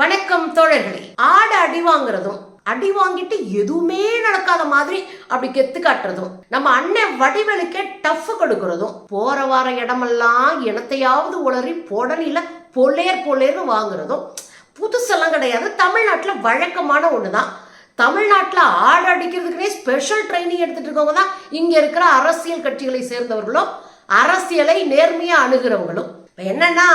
வணக்கம் தோழர்களே. ஆடு அடி வாங்குறதும் அடி வாங்கிட்டு எதுவுமே நடக்காத மாதிரி அப்படி கெத்து காட்டுறதும் நம்ம அண்ணன் வடிவலுக்கே டஃப் கொடுக்கறதும் போற வார இடமெல்லாம் இனத்தையாவது உளறி பொடனில பொலேர் பொலேர்னு வாங்குறதும் புதுசெல்லாம் கிடையாது. தமிழ்நாட்டில் வழக்கமான ஒன்று தான் தமிழ்நாட்டில் ஆடு அடிக்கிறதுக்குனே ஸ்பெஷல் ட்ரைனிங் எடுத்துட்டு இருக்கவங்க தான் இங்கே இருக்கிற அரசியல் கட்சிகளை சேர்ந்தவர்களும் அரசியலை நேர்மையாக அணுகிறவங்களும். என்னன்னா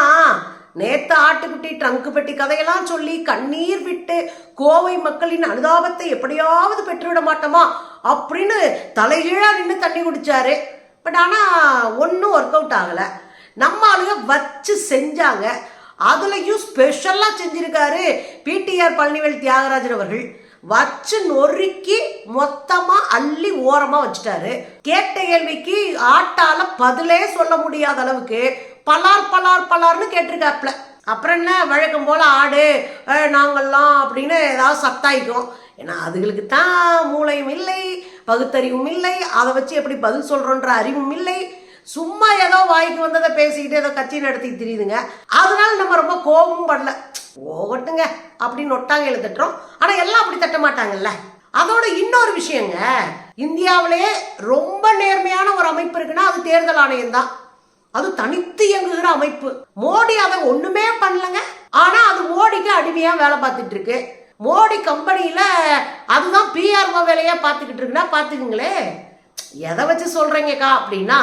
நேத்து ஆட்டுக்குட்டி ட்ரங்கு பெட்டி கதையெல்லாம் சொல்லி கண்ணீர் விட்டு கோவை மக்களின் அனுதாபத்தை எப்படியாவது பெற்றுவிட மாட்டோமா? அப்படின்னு தலைகீழா நின்று தண்ணி குடிச்சாரு. பட் ஆனால் ஒன்றும் ஒர்க் அவுட் ஆகலை. நம்ம ஆளுங்க வச்சு செஞ்சாங்க. அதுலயும் ஸ்பெஷலாக செஞ்சிருக்காரு பிடிஆர் பழனிவேல் தியாகராஜன் அவர்கள். வச்சு நொறுக்கி மொத்தமா அள்ளி ஓரமா வச்சுட்டாரு. கேட்ட கேள்விக்கு ஆட்டால பதிலே சொல்ல முடியாத அளவுக்கு பலார் பலார் பலார்னு கேட்டிருக்காப்ல அப்புறம் என்ன வழக்கம் போல் ஆடு நாங்கள்லாம் அப்படின்னு ஏதாவது சத்தாய்க்கும் ஏன்னா அதுகளுக்கு தான் மூளையும் இல்லை பகுத்தறிவும் இல்லை அதை வச்சு எப்படி பதில் சொல்கிறோன்ற அறிவும் இல்லை. சும்மா ஏதோ வாய்க்கு வந்ததை பேசிக்கிட்டு ஏதோ கட்சி நடத்தி தெரியுதுங்க. அதனால நம்ம ரொம்ப கோபமும் படல. ஓகட்டுங்க அப்படின்னு ஒட்டாங்க எழுதிட்டுறோம் ஆனால் எல்லாம் அப்படி தட்ட மாட்டாங்கல்ல. அதோட இன்னொரு விஷயங்க இந்தியாவிலேயே ரொம்ப நேர்மையான ஒரு அமைப்பு இருக்குன்னா அது தேர்தல் ஆணையம் தான் அது தனித்து இயங்குகிற அமைப்பு. மோடி அதை ஒண்ணுமே பண்ணலங்க. ஆனா அது மோடிக்கு அடிமையா வேலை பார்த்துட்டு இருக்கு மோடி கம்பெனியில அதுதான் பிஆர்ஓ வேலையா பார்த்துக்கிட்டு இருக்குன்னா பாத்துக்குங்களே எதை வச்சு சொல்றீங்கக்கா அப்படின்னா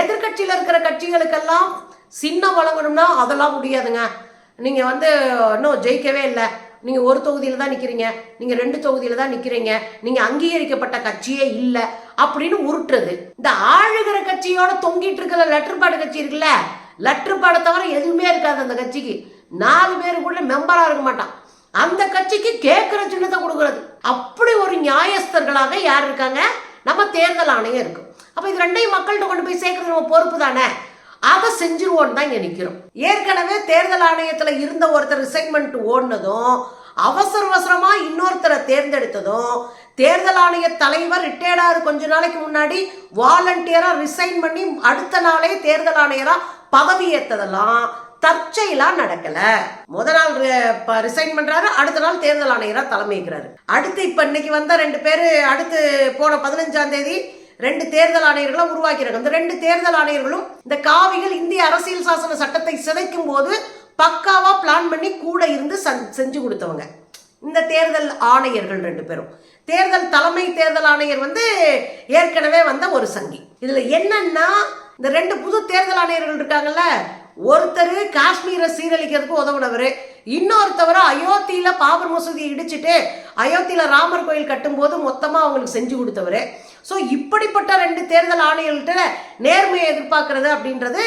எதிர்கட்சியில இருக்கிற கட்சிகளுக்கெல்லாம் சின்னம் வழங்கணும்னா அதெல்லாம் முடியாதுங்க. நீங்க வந்து இன்னும் ஜெயிக்கவே இல்லை. நீங்க ஒரு தொகுதியில தான் நிக்கிறீங்க. நீங்க ரெண்டு தொகுதியில தான் நிக்கிறீங்க. நீங்க அங்கீகரிக்கப்பட்ட கட்சியே இல்லை. அப்படின்னு உருட்டுறது. இந்த ஆளுகிற கட்சியோட தொங்கிட்டு இருக்கிற லெட்டர்பாடு கட்சி இருக்குல்ல லெட்டர்பாடை தவிர எதுவுமே இருக்காது அந்த கட்சிக்கு. நாலு பேரு கூட மெம்பரா இருக்க மாட்டான். அந்த கட்சிக்கு கேட்கிற சின்னத்தை கொடுக்கறது. அப்படி ஒரு நியாயஸ்தர்களாக யார் இருக்காங்க? நம்ம தேர்தல் ஆணையம் இருக்கும். அப்ப இது ரெண்டையும் மக்கள்கிட்ட கொண்டு போய் சேர்க்கறது நம்ம பொறுப்பு தானே? அதை செஞ்சிருவோன்னு தான் இங்கே நிக்கிறோம். ஏற்கனவே தேர்தல் ஆணையத்துல இருந்த ஒருத்தர் ரிசைன்மெண்ட் ஓடினதும் அவசர அவசரமா இன்னொருத்தரை தேர்ந்தெடுத்ததும் தேர்தல் ஆணைய தலைவர் ரிட்டையர்டாரு கொஞ்ச நாளைக்கு முன்னாடி வாலண்டியராக ரிசைன் பண்ணி அடுத்த நாளே தேர்தல் ஆணையராக பதவி ஏத்ததெல்லாம் தற்செயலா நடக்கல. முத நாள் ரிசைன் பண்றாரு அடுத்த நாள் தேர்தல் ஆணையரா தலைமைக்கிறாரு அடுத்து இப்ப இன்னைக்கு வந்த ரெண்டு பேரு அடுத்து போன பதினஞ்சாம் தேதி ரெண்டு தேர்தல் ஆணையர்களை உருவாக்கிறாங்க. இந்த ரெண்டு தேர்தல் ஆணையர்களும் இந்த காவிகள் இந்திய அரசியல் சாசன சட்டத்தை சிதைக்கும் போது பக்காவா பிளான் பண்ணி கூட இருந்து செஞ்சு கொடுத்தவங்க. இந்த தேர்தல் ஆணையர்கள் ரெண்டு பேரும். தேர்தல் தலைமை தேர்தல் ஆணையர் வந்து ஏற்கனவே வந்த ஒரு சங்கி. இதுல என்னன்னா இந்த ரெண்டு புது தேர்தல் ஆணையர்கள் இருக்காங்கல்ல ஒருத்தர் காஷ்மீரை சீரழிக்கிறதுக்கு உதவுனவர் இன்னொருத்தவர் அயோத்தியில் பாபர் மசூதியை இடிச்சிட்டு அயோத்தியில் ராமர் கோயில் கட்டும்போது மொத்தமாக அவங்களுக்கு செஞ்சு கொடுத்தவர். ஸோ இப்படிப்பட்ட ரெண்டு தேர்தல் ஆணையர்கள்ட்ட நேர்மையை எதிர்பார்க்கறது அப்படின்றது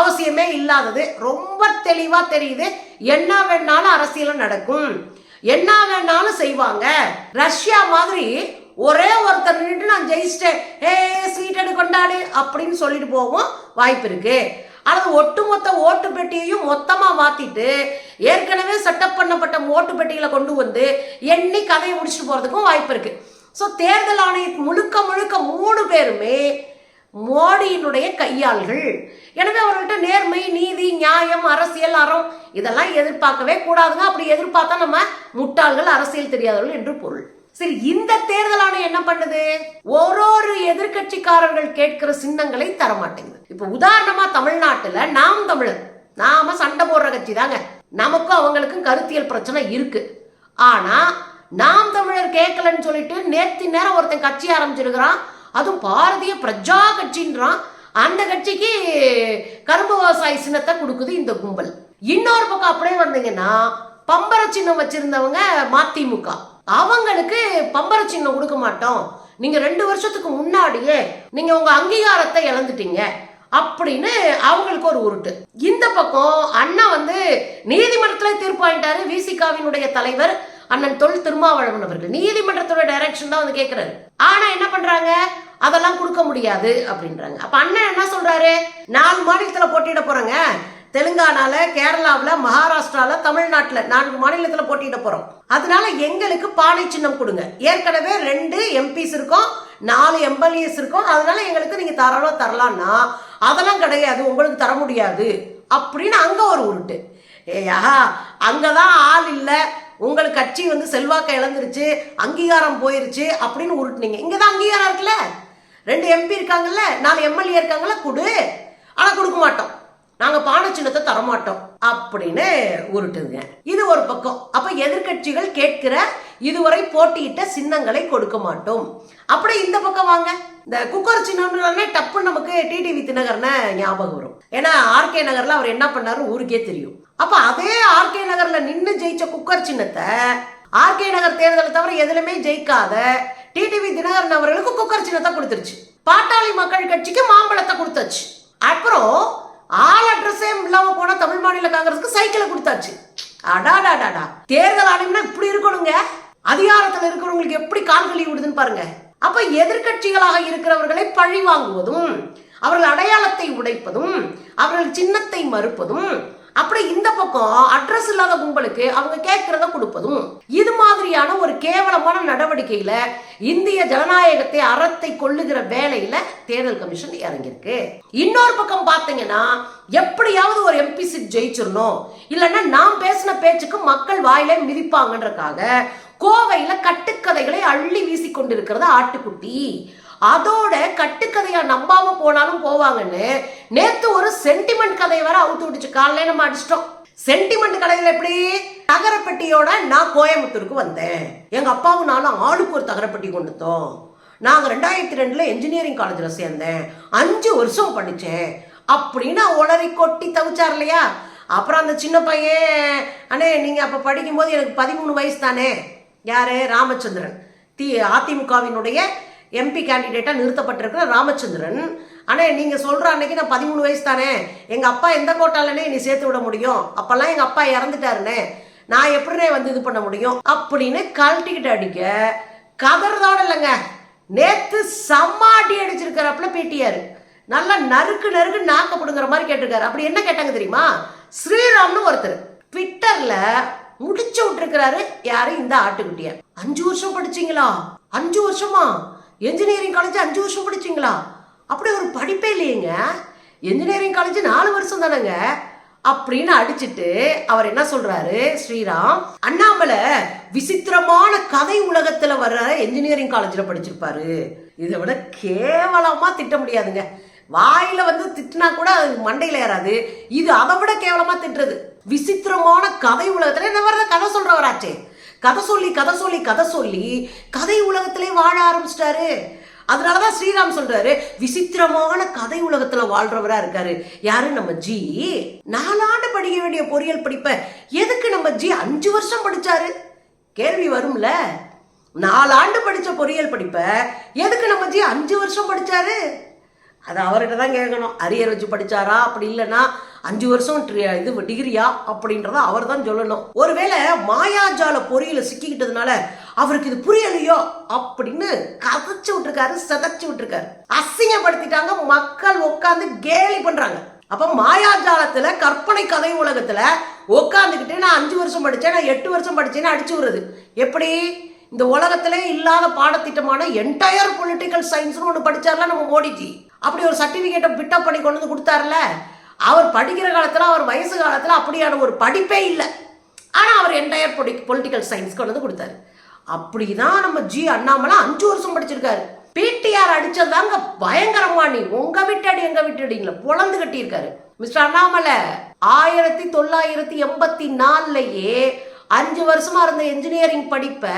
அவசியமே இல்லாதது. ரொம்ப தெளிவாக தெரியுது. என்ன வேணாலும் அரசியலும் நடக்கும். என்ன வேணாலும் செய்வாங்க. ரஷ்யா மாதிரி ஒரே ஒருத்தர் நின்றுட்டு நான் ஜெயிச்சிட்டேன். ஏ ஸ்வீட் எடு கொண்டாடு அப்படின்னு சொல்லிட்டு போகும் வாய்ப்பு இருக்கு. அல்லது ஒட்டுமொத்த ஓட்டு பெட்டியையும் மொத்தமாக மாற்றிட்டு ஏற்கனவே செட்டப் பண்ணப்பட்ட ஓட்டு பெட்டிகளை கொண்டு வந்து எண்ணி கதையை முடிச்சுட்டு போகிறதுக்கும் வாய்ப்பு இருக்கு. ஸோ தேர்தல் ஆணைய முழுக்க முழுக்க மூணு பேருமே மோடியினுடைய கையாள்கள். எனவே அவர்கள்ட்ட நேர்மை நீதி நியாயம் அரசியல் அறம் இதெல்லாம் எதிர்பார்க்கவே கூடாதுங்க. அப்படி எதிர்பார்த்தா நம்ம முட்டாள்கள் அரசியல் தெரியாதவர்கள் என்று பொருள். சரி இந்த தேர்தல் ஆணையம் என்ன பண்ணுது? ஒரு ஒரு எதிர்க்கட்சிக்காரர்கள் கேட்கிற சின்னங்களை தர மாட்டேங்குது இப்ப உதாரணமா தமிழ்நாட்டுல நாம் தமிழர் நாம சண்டை போடுற கட்சி தாங்க. நமக்கும் அவங்களுக்கும் கருத்தியல் பிரச்சனை இருக்கு. ஆனா நாம் தமிழர் கேட்கலன்னு சொல்லிட்டு நேர்த்தி நேரம் ஒருத்தன் கட்சி ஆரம்பிச்சிருக்கிறான். அதுவும் பாரதிய பிரஜா கட்சின்றான். அந்த கட்சிக்கு கரும்பு விவசாய சின்னத்தை கொடுக்குது இந்த கும்பல். இன்னொரு பக்கம் அப்படியே வந்தீங்கன்னா பம்பர சின்னம் வச்சிருந்தவங்க மதிமுக. அவங்களுக்கு பம்பர சின்னம் கொடுக்க மாட்டோம். நீங்க ரெண்டு வருஷத்துக்கு முன்னாடியே நீங்க உங்க அங்கீகாரத்தை இழந்துட்டீங்க அப்படின்னு அவங்களுக்கு ஒரு உருட்டு. இந்த பக்கம் அண்ணா வந்து நீதிமன்றத்துல தீர்ப்பு வாங்கிட்டாரு. விசிகாவினுடைய தலைவர் அண்ணன் தொல் திருமாவளவன் அவர்கள். நீதிமன்றத்தோட டைரக்ஷன் தான் வந்து கேட்கிறாரு ஆனா என்ன பண்றாங்க? அதெல்லாம் கொடுக்க முடியாது அப்படின்றாங்க. அப்ப அண்ணன் என்ன சொல்றாரு? நாலு மாநிலத்துல போட்டியிட போறாங்க. தெலுங்கானால கேரளாவில் மகாராஷ்டிரால தமிழ்நாட்டில் நான்கு மாநிலத்தில் போட்டியிட போறோம். அதனால எங்களுக்கு பானை சின்னம் கொடுங்க. ஏற்கனவே ரெண்டு எம்பிஸ் இருக்கோம் நாலு எம்எல்ஏஸ் இருக்கும். அதனால எங்களுக்கு நீங்க தாராளமா தரலாம்னா அதெல்லாம் கிடையாது உங்களுக்கு தர முடியாது அப்படின்னு அங்க ஒரு உருட்டு. ஏயா அங்கதான் ஆள் இல்லை. உங்களுக்கு கட்சி வந்து செல்வாக்கை இழந்துருச்சு அங்கீகாரம் போயிருச்சு அப்படின்னு உருட்டுனீங்க. இங்கே தான் அங்கீகாரம் இருக்குல்ல? ரெண்டு எம்பி இருக்காங்கல்ல நாலு எம்எல்ஏ இருக்காங்கல்ல கொடு. ஆனால் கொடுக்க மாட்டோம். நாங்க பானை சின்னத்தை தரமாட்டோம் அப்படின்னு உருட்டுங்க. இது ஒரு பக்கம். அப்ப எதிர்க்கட்சிகள் கேட்கிற இதுவரை போட்டியிட்ட சின்னங்களை கொடுக்க மாட்டோம். அப்படியே இந்த பக்கம் வாங்க. இந்த குக்கர் சின்னம்னு டப்பு நமக்கு டிடிவி தினகர்னு ஞாபகம் வரும். ஏன்னா ஆர்கே நகர்ல அவர் என்ன பண்ணாரு? ஊருக்கே தெரியும். அப்ப அதே ஆர்கே நகர்ல நின்னு ஜெயிச்ச குக்கர் சின்னத்தை ஆர்கே நகர் தேர்தலை தவிர எதுலையுமே ஜெயிக்காத டிடிவி தினகரன் அவர்களுக்கு குக்கர் சின்னத்தை கொடுத்துருச்சு. பாட்டாளி மக்கள் கட்சிக்கு மாம்பழத்தை கொடுத்தாச்சு. அப்புறம் ஆள் அட்ரஸே இல்லாம போன தமிழ் மாநில காங்கிரஸுக்கு சைக்கிளை கொடுத்தாச்சு. அடாடாடாடா தேர்தல் ஆணையம்னா இப்படி இருக்கணுங்க. அதிகாரத்தில் இருக்கிறவங்களுக்கு எப்படி கால் கழுவி விடுதுன்னு பாருங்க. அப்ப எதிர்க்கட்சிகளாக இருக்கிறவர்களை பழி வாங்குவதும் அவர்கள் அடையாளத்தை உடைப்பதும் அவர்கள் சின்னத்தை மறுப்பதும் அப்படி இந்த பக்கம் அட்ரஸ் இல்லாத கும்பலுக்கு அவங்க கேட்கறத கொடுப்பதும். இது மாதிரியான ஒரு கேவலமான நடவடிக்கையில இந்திய ஜனநாயகத்தை அறத்தை கொள்ளுகிற வேலையில தேர்தல் கமிஷன் இறங்கியிருக்கு. இன்னொரு பக்கம் பாத்தீங்கன்னா எப்படியாவது ஒரு எம்பி சீட் ஜெயிச்சிடணும். இல்லைன்னா நாம் பேசின பேச்சுக்கு மக்கள் வாயில மிதிப்பாங்கன்றக்காக கோவையில கட்டுக்கதைகளை அள்ளி வீசி கொண்டிருக்கிறது ஆட்டுக்குட்டி. அதோட கட்டுக்கதையா நம்பாம போனாலும் போவாங்கன்னு நேத்து ஒரு சென்டிமெண்ட் கதையை வர அவுத்து விட்டுச்சு. காலையில நம்ம அடிச்சிட்டோம். சென்டிமெண்ட் கதையில எப்படி? தகரப்பட்டியோட நான் கோயம்புத்தூருக்கு வந்தேன். எங்க அப்பாவும் நானும் ஆளுக்கு ஒரு தகரப்பெட்டி கொண்டு வந்தோம். ரெண்டாயிரத்தி ரெண்டுல இன்ஜினியரிங் காலேஜில் சேர்ந்தேன். அஞ்சு வருஷம் படிச்சேன். அப்படின்னு உளறி கொட்டி தவிச்சார் இல்லையா? அப்புறம் அந்த சின்ன பையன் அண்ணே நீங்கள் அப்போ படிக்கும்போது எனக்கு பதிமூணு வயசு தானே? யாரு? ராமச்சந்திரன். தி அதிமுகவினுடைய எம்பி கேண்டிடேட்டாக நிறுத்தப்பட்டிருக்கிற ராமச்சந்திரன். ஆனால் நீங்கள் சொல்கிற அன்னைக்கு நான் பதிமூணு வயசு தானே. எங்கள் அப்பா எந்த கோட்டாலனே நீ சேர்த்து விட முடியும். அப்போல்லாம் எங்கள் அப்பா இறந்துட்டாருனே நான் எப்படினே வந்து இது பண்ண முடியும்? அப்படின்னு கழட்டிக்கிட்டு அடிக்க கதறதோட இல்லைங்க. நேற்று சம்மாட்டி அடி அடிச்சிருக்காருப்புல பிடிஆர் நல்லா நறுக்கு நறுக்கு நாக்கப்படுங்கிற மாதிரி கேட்டிருக்காரு. அப்படி என்ன கேட்டாங்க தெரியுமா? ஸ்ரீராம்னு ஒருத்தர். ட்விட்டரில் முடிச்சு விட்டுருக்கிறாரு யாரு? இந்த ஆட்டுக்குட்டியார் அஞ்சு வருஷம் படிச்சீங்களா? அஞ்சு வருஷமா? என்ஜினியரிங் காலேஜ் அஞ்சு வருஷம் படிச்சிங்களா? அப்படி ஒரு படிப்பே இல்லையேங்க. என்ஜினியரிங் காலேஜ் நாலு வருஷம் தானேங்க. அப்படின்னு அடிச்சுட்டு அவர் என்ன சொல்றாரு? ஸ்ரீராம் அண்ணாமலை விசித்திரமான கதை உலகத்துல வர்ற என்ஜினியரிங் காலேஜ்ல படிச்சிருப்பாரு. இதை விட கேவலமா திட்ட முடியாதுங்க. வாயில வந்து திட்டினா கூட அது மண்டையில ஏறாது. இது அதை விட கேவலமா திட்டுறது. விசித்திரமான கதை உலகத்துல என்ன வர்ற கதை சொல்றவராச்சே. கதை சொல்லி கதை சொல்லி கதை சொல்லி கதை உலகத்திலே வாழ ஆரம்பிச்சிட்டாரு. அதனாலதான் ஸ்ரீராம் சொல்றாரு விசித்திரமான கதை உலகத்துல வாழ்றவரா இருக்காரு. யாரு? நம்ம ஜி. நாலாண்டு படிக்க வேண்டிய பொறியியல் படிப்பை எதுக்கு நம்ம ஜி அஞ்சு வருஷம் படிச்சாரு? கேள்வி வரும்ல. நாலாண்டு படித்த பொறியியல் படிப்பை எதுக்கு நம்ம ஜி அஞ்சு வருஷம் படித்தாரு அது அவர்கிட்ட தான் கேட்கணும். அரியர் வச்சு படிச்சாரா? அப்படி இல்லைன்னா அஞ்சு வருஷம் இது டிகிரியா அப்படின்றத அவர் தான் சொல்லணும். ஒருவேளை மாயாஜால பொறியில சிக்கிக்கிட்டதுனால அவருக்கு இது புரியலையோ அப்படின்னு கதைச்சு விட்டுருக்காரு செதைச்சு விட்டுருக்காரு. அசிங்கப்படுத்திட்டாங்க மக்கள் உட்காந்து கேலி பண்றாங்க. அப்ப மாயாஜாலத்துல கற்பனை கதை உலகத்துல உட்காந்துக்கிட்டு நான் அஞ்சு வருஷம் படிச்சேன் நான் எட்டு வருஷம் படிச்சேன்னு அடிச்சு விடுறது. எப்படி? இந்த உலகத்திலே இல்லாத பாடத்திட்டமான என்டையர் பொலிட்டிக்கல் சயின்ஸ்னு ஒன்று படிச்சார்ல நம்ம மோடிஜி. அப்படி ஒரு சர்டிஃபிகேட்டை பிட்டப் பண்ணி கொண்டு வந்து கொடுத்தாருல. அவர் படிக்கிற காலத்தில் அவர் வயசு காலத்தில் அப்படியான ஒரு படிப்பே இல்லை. ஆனால் அவர் என்டையர் பொடி பொலிட்டிக்கல் சயின்ஸ் கொண்டு வந்து கொடுத்தாரு. அப்படிதான் நம்ம ஜி அண்ணாமலை அஞ்சு வருஷம் படிச்சிருக்காரு. பிடிஆர் அடிச்சதாங்க பயங்கரமா நீ உங்க விட்டாடி எங்க விட்டடிங்கள பொழந்து கட்டியிருக்காரு. மிஸ்டர் அண்ணாமலை ஆயிரத்தி தொள்ளாயிரத்தி எண்பத்தி நாலுலயே அஞ்சு வருஷமா இருந்த என்ஜினியரிங் படிப்பை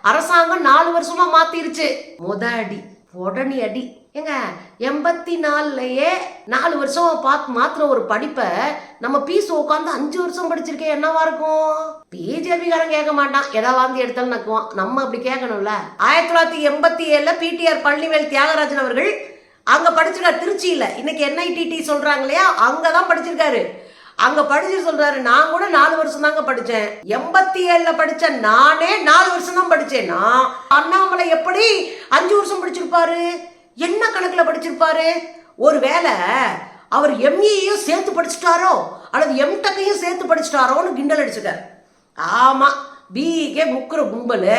அரசாங்கம் நாலு வருஷமா மாத்திருச்சு. முத அடி உடனே அடி. ஏங்க எண்பத்தி நாலுலயே நாலு வருஷம் பார்த்து மாத்திர ஒரு படிப்பை நம்ம பீஸ் உட்காந்து அஞ்சு வருஷம் படிச்சிருக்கேன் என்னவா இருக்கும்? பிஜேபிக்காரன் கேட்க மாட்டான். எதை வாங்கி எடுத்தாலும் நக்குவான். நம்ம அப்படி கேட்கணும்ல. ஆயிரத்தி தொள்ளாயிரத்தி எண்பத்தி ஏழுல பிடிஆர் பழனிவேல் தியாகராஜன் அவர்கள் அங்க படிச்சிருக்காரு. திருச்சியில. இன்னைக்கு என்ஐடிடி சொல்றாங்க இல்லையா? அங்கதான் படிச்சிருக்காரு. அங்க படிச்சு சொல்றாரு நான் கூட நாலு வருஷம் தாங்க படிச்சேன். எண்பத்தி ஏழுல படிச்ச நானே நாலு வருஷம் தான் படிச்சேன்னா அண்ணாமலை எப்படி அஞ்சு வருஷம் படிச்சிருப்பாரு? என்ன கணக்கில் படிச்சிருப்பாரு? ஒருவேளை அவர் எம்ஏயும் சேர்த்து படிச்சிட்டாரோ? அல்லது எம்டெக்கையும் சேர்த்து படிச்சிட்டாரோன்னு கிண்டல் அடிச்சுட்டார் ஆமாம் பிஇக்கே முக்கிற கும்பல்.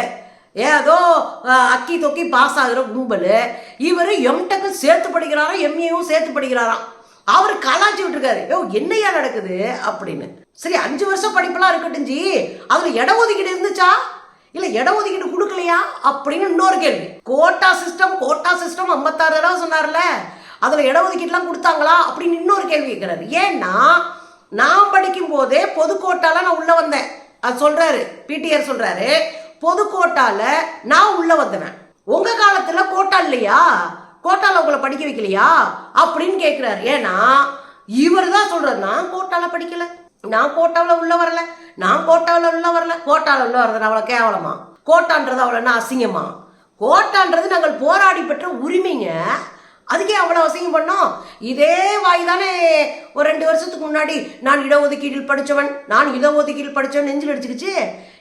ஏதோ அக்கி தொக்கி பாஸ் ஆகிற கும்பல். இவர் எம்டெக்கு சேர்த்து படிக்கிறாராம் எம்ஏவும் சேர்த்து படிக்கிறாராம் அவர் கலாச்சி விட்டுருக்காரு. யோ என்னையா நடக்குது? அப்படின்னு. சரி அஞ்சு வருஷம் படிப்பெல்லாம் இருக்கட்டும் ஜி. இடம் ஒதுக்கிட்டு இருந்துச்சா? இல்ல இடஒதுக்கீடு கொடுக்கலையா? அப்படின்னு இன்னொரு கேள்வி. கோட்டா சிஸ்டம் கோட்டா சிஸ்டம் ஐம்பத்தாறு தடவை சொன்னார்ல அதுல இடஒதுக்கீடுலாம் கொடுத்தாங்களா? அப்படின்னு இன்னொரு கேள்வி கேட்கிறாரு. ஏன்னா நான் படிக்கும் போதே பொது கோட்டால நான் உள்ள வந்தேன். அது சொல்றாரு பிடிஆர் சொல்றாரு பொது கோட்டால நான் உள்ள வந்தவன். உங்க காலத்துல கோட்டா இல்லையா? கோட்டால உங்களை படிக்க வைக்கலையா? அப்படின்னு கேட்குறாரு. ஏன்னா இவர் தான் சொல்றாரு நான் கோட்டால படிக்கல. நான் கோட்டாவில் உள்ள வரல. நான் கோட்டாவில் உள்ள வரல. கோட்டாவில் உள்ள வர்றது அவ்வளோ கேவலமா? கோட்டான்றது அவ்வளோ என்ன அசிங்கமா? கோட்டான்றது நாங்கள் போராடி பெற்ற உரிமைங்க. அதுக்கே அவ்வளோ அசிங்கம் பண்ணோம். இதே வாய் தானே ஒரு ரெண்டு வருஷத்துக்கு முன்னாடி நான் இடஒதுக்கீட்டில் படித்தவன் நான் இடஒதுக்கீட்டில் படித்தவன் நெஞ்சில் அடிச்சுக்கிச்சு.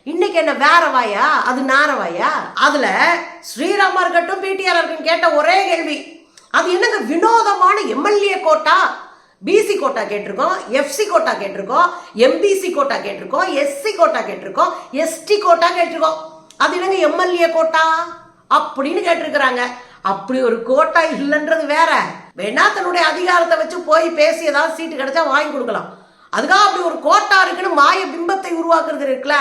இன்னைக்கு என்ன வேற வாயா? அது நார வாயா? அதில் ஸ்ரீராமா இருக்கட்டும் பிடிஆர் இருக்கட்டும் கேட்ட ஒரே கேள்வி. அது என்னங்க வினோதமான எம்எல்ஏ கோட்டா? பிசி கோட்டா கேட்டிருக்கோம் எஃப்சி கோட்டா கேட்டிருக்கோம் எம்பிசி கோட்டா கேட்டிருக்கோம் எஸ்சி கோட்டா கேட்டிருக்கோம் எஸ்டி கோட்டா கேட்டிருக்கோம். அது என்னங்க எம்எல்ஏ கோட்டா? அப்படின்னு கேட்டிருக்கிறாங்க. அப்படி ஒரு கோட்டா இல்லைன்றது வேற. வேணா தன்னுடைய அதிகாரத்தை வச்சு போய் பேசி ஏதாவது சீட்டு கிடைச்சா வாங்கி கொடுக்கலாம். அதுக்காக அப்படி ஒரு கோட்டா இருக்குன்னு மாய பிம்பத்தை உருவாக்குறது இருக்குல்ல.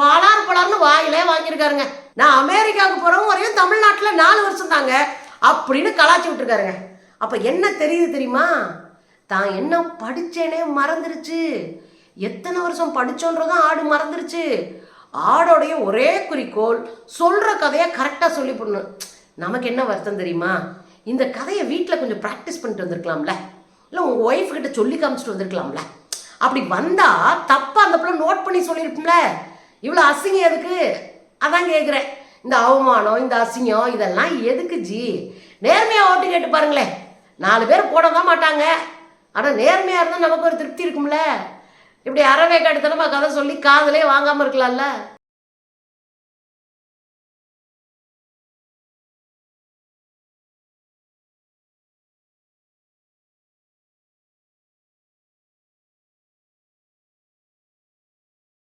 பலார் பலார்னு வாயிலே வாங்கியிருக்காருங்க. நான் அமெரிக்காவுக்கு போறவங்க வரையும் தமிழ்நாட்டில் நாலு வருஷம் தாங்க. அப்படின்னு கலாச்சி விட்டுருக்காருங்க. அப்போ என்ன தெரியுது தெரியுமா? தான் என்ன படித்தேனே மறந்துருச்சு. எத்தனை வருஷம் படித்தோன்றதும் ஆடு மறந்துருச்சு. ஆடோடைய ஒரே குறிக்கோள் சொல்கிற கதையை கரெக்டாக சொல்லி போடணும் நமக்கு என்ன வருத்தம் தெரியுமா? இந்த கதையை வீட்டில் கொஞ்சம் ப்ராக்டிஸ் பண்ணிட்டு வந்திருக்கலாம்ல. இல்லை உங்கள் ஒய்ஃப் கிட்ட சொல்லி காமிச்சிட்டு வந்திருக்கலாம்ல. அப்படி வந்தால் தப்பாக அந்த பிள்ளை நோட் பண்ணி சொல்லியிருப்போம்ல இவ்வளோ அசிங்கம் எதுக்கு? அதான் கேட்குறேன் இந்த அவமானம் இந்த அசிங்கம் இதெல்லாம் எதுக்கு ஜி? நேர்மையாக ஓட்டு கேட்டு பாருங்களேன். நாலு பேர் போட தான் மாட்டாங்க. ஆனால் நேர்மையாக இருந்தால் நமக்கு ஒரு திருப்தி இருக்கும்ல? இப்படி அறவே கடுத்தனமாக கதை சொல்லி காதலே வாங்காமல் இருக்கலாம்ல?